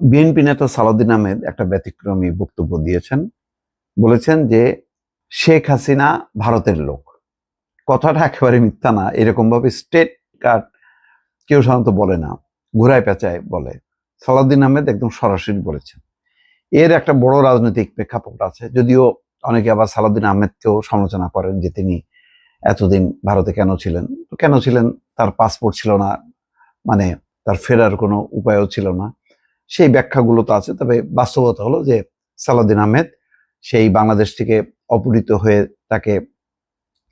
BNP নেতা সালাউদ্দিন আহমেদ একটা ব্যতিক্রমী বক্তব্য দিয়েছেন। বলেছেন যে, শেখ হাসিনা ভারতের লোক। কথাটা একেবারে মিথ্যা না। এরকম ভাবে স্টেট কার্ড কেউ সাধারণত বলে না। ঘুরায় পেঁচায় বলে। সালাউদ্দিন আহমেদ একদম সরাসরি বলেছেন। এর একটা বড় রাজনৈতিক প্রেক্ষাপট আছে। যদিও অনেকে আবার সালাউদ্দিন আহমেদকেও সমালোচনা করেন যে, তিনি এতদিন ভারতে কেন ছিলেন? কেন ছিলেন? তার পাসপোর্ট ছিল না। মানে তার ফেরার কোনো উপায়ও ছিল না। সেই ব্যাখ্যাগুলো তো আছে, তবে বাস্তবতা হলো যে সালাউদ্দিন আহমেদ সেই বাংলাদেশ থেকে অপহৃত হয়ে তাকে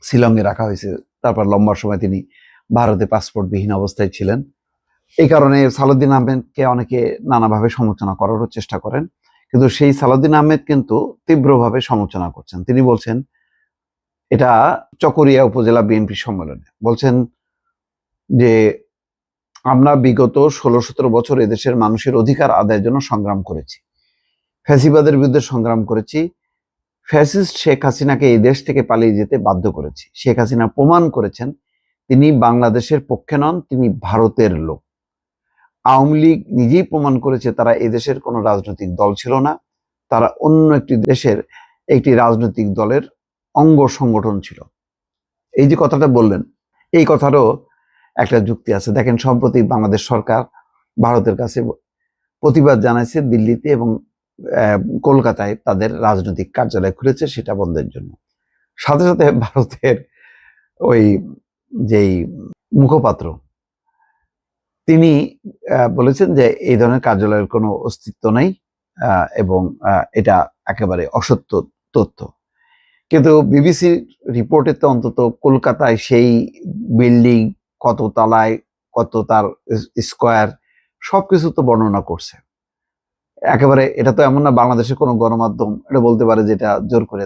শিলংয়ে রাখা হয়েছে। তারপর লম্বা সময় তিনি ভারতে পাসপোর্টবিহীন অবস্থায় ছিলেন। এই কারণে সালাউদ্দিন আহমেদকে অনেকে নানাভাবে সমালোচনা করারও চেষ্টা করেন, কিন্তু সেই সালাউদ্দিন আহমেদ কিন্তু তীব্রভাবে সমালোচনা করছেন। তিনি বলছেন, এটা চকরিয়া উপজেলা বিএনপি সম্মেলনে। বলছেন যে আমরা বিগত ষোলো, সতেরো বছর এদেশের মানুষের অধিকার আদায়ের জন্য সংগ্রাম করেছি। ফ্যাসিবাদের বিরুদ্ধে সংগ্রাম করেছি। ফ্যাসিস্ট শেখ হাসিনাকে এই দেশ থেকে পালিয়ে যেতে বাধ্য করেছি। শেখ হাসিনা প্রমাণ করেছেন, তিনি বাংলাদেশের পক্ষে নন, তিনি ভারতের লোক। আওয়ামী লীগ নিজেই প্রমাণ করেছে, তারা এদেশের কোনো রাজনৈতিক দল ছিল না। তারা অন্য একটি দেশের একটি রাজনৈতিক দলের অঙ্গ সংগঠন ছিল। এই যে কথাটা বললেন, এই কথারও একটা যুক্তি আছে। দেখেন, সম্প্রতি বাংলাদেশ সরকার ভারতের কাছে প্রতিবাদ জানাইছে দিল্লিতে এবং কলকাতায় তাদের রাজনৈতিক কার্যালয় খুলেছে সেটা বন্ধের জন্য। সাথে সাথে ভারতের ওই যেই মুখপাত্র, তিনি বলেছেন যে এই ধরনের কার্যালয়ের কোনো অস্তিত্ব নেই এবং এটা একেবারে অসত্য তথ্য। কিন্তু বিবিসির রিপোর্টে তো অন্তত কলকাতায় সেই বিল্ডিং কত তলায়, কত তার স্কোয়ার, সবকিছু তো বর্ণনা করছে। একেবারে এটা তো এমন না বাংলাদেশের কোনো গণমাধ্যম এটা বলতে পারে যেটা জোর করে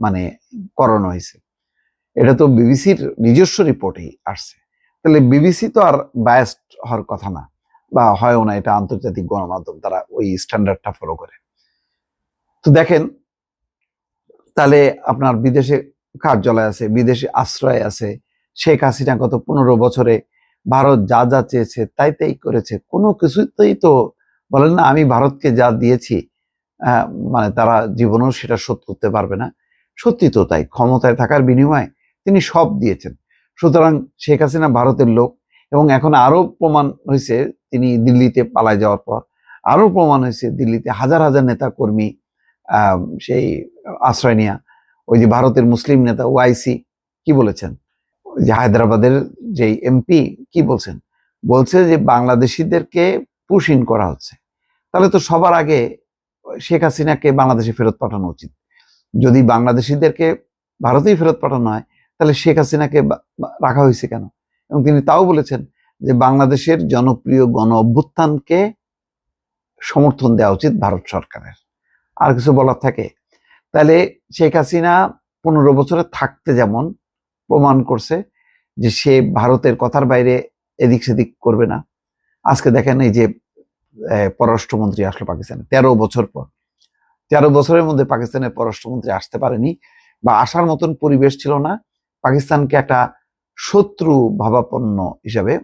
মানে করানো হয়েছে। এটা তো বিবিসির নিজস্ব রিপোর্টেই আসছে। তাহলে বিবিসি তো আর বায়াস্ট হওয়ার কথা না, বা হয়ও না এটা আন্তর্জাতিক গণমাধ্যম, তারা ওই স্ট্যান্ডার্ডটা ফলো করে। তো দেখেন, তাহলে আপনার বিদেশে কার্যালয় আছে, বিদেশে আশ্রয় আছে শেখ হাসিনা গত পনেরো বছরে ভারত যা যা চেয়েছে তাই তাই করেছে। কোনো কিছুতেই তো বলেন না, আমি ভারতকে যা দিয়েছি মানে তারা জীবনেও সেটা শোধ করতে পারবে না। সত্যি তো তাই, ক্ষমতায় থাকার বিনিময়ে তিনি সব দিয়েছেন। সুতরাং শেখ হাসিনা ভারতের লোক এবং এখন আরও প্রমাণ হয়েছে, তিনি দিল্লিতে পালায় যাওয়ার পর আরও প্রমাণ হয়েছে, দিল্লিতে হাজার হাজার নেতা কর্মী সেই আশ্রয় নেয়া। ওই যে ভারতের মুসলিম নেতা ওআইসি কি বলেছেন? যে হায়দ্রাবাদের যে এমপি কি বলছেন? বলছে যে বাংলাদেশিদেরকে পুশ ইন করা হচ্ছে। তাহলে তো সবার আগে শেখ হাসিনাকে বাংলাদেশে ফেরত পাঠানো উচিত। যদি বাংলাদেশিদেরকে ভারতেই ফেরত পাঠানো হয়, তাহলে শেখ হাসিনাকে রাখা হয়েছে কেন? এবং তিনি তাও বলেছেন যে বাংলাদেশের জনপ্রিয় গণ অভ্যুত্থানকে সমর্থন দেওয়া উচিত ভারত সরকারের। আর কিছু বলার থাকে? তাহলে শেখ হাসিনা পনেরো বছরে থাকতে যেমন প্রমাণ করছে যে সে ভারতের কথার বাইরে এদিক সেদিক করবে না। আজকে দেখেন এই যে পররাষ্ট্রমন্ত্রী আসলো পাকিস্তানে, তেরো বছর পর। তেরো বছরের মধ্যে পাকিস্তানের পররাষ্ট্রমন্ত্রী আসতে পারেনি বা আসার মতন পরিবেশ ছিল না, পাকিস্তানকে একটা শত্রু ভাবাপন্ন হিসাবে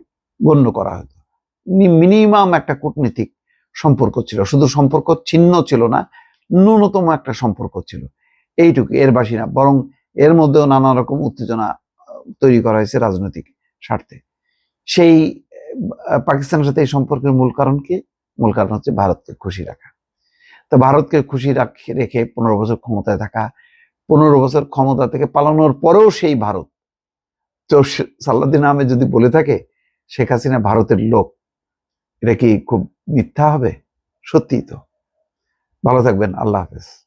গণ্য করা হতো। মিনিমাম একটা কূটনীতিক সম্পর্ক ছিল, শুধু সম্পর্ক ছিন্ন ছিল না, ন্যূনতম একটা সম্পর্ক ছিল। এইটুকু, এর বাসি না বরং এর মধ্যেও নানা রকম উত্তেজনা তৈরি করা হয়েছে রাজনৈতিক স্বার্থে। সেই পাকিস্তানের সাথে এই সম্পর্কের মূল কারণ কি? মূল কারণ হচ্ছে ভারতকে খুশি রাখা। তো ভারতকে খুশি রাখে পনেরো বছর ক্ষমতায় থাকা, পনেরো বছর ক্ষমতা থেকে পালানোর পরেও সেই ভারত। তো সে- সালাউদ্দিন আহমেদ যদি বলে থাকে, শেখ হাসিনা ভারতের লোক এটা কি খুব মিথ্যা হবে? সত্যিই তো। ভালো থাকবেন, আল্লাহ হাফেজ।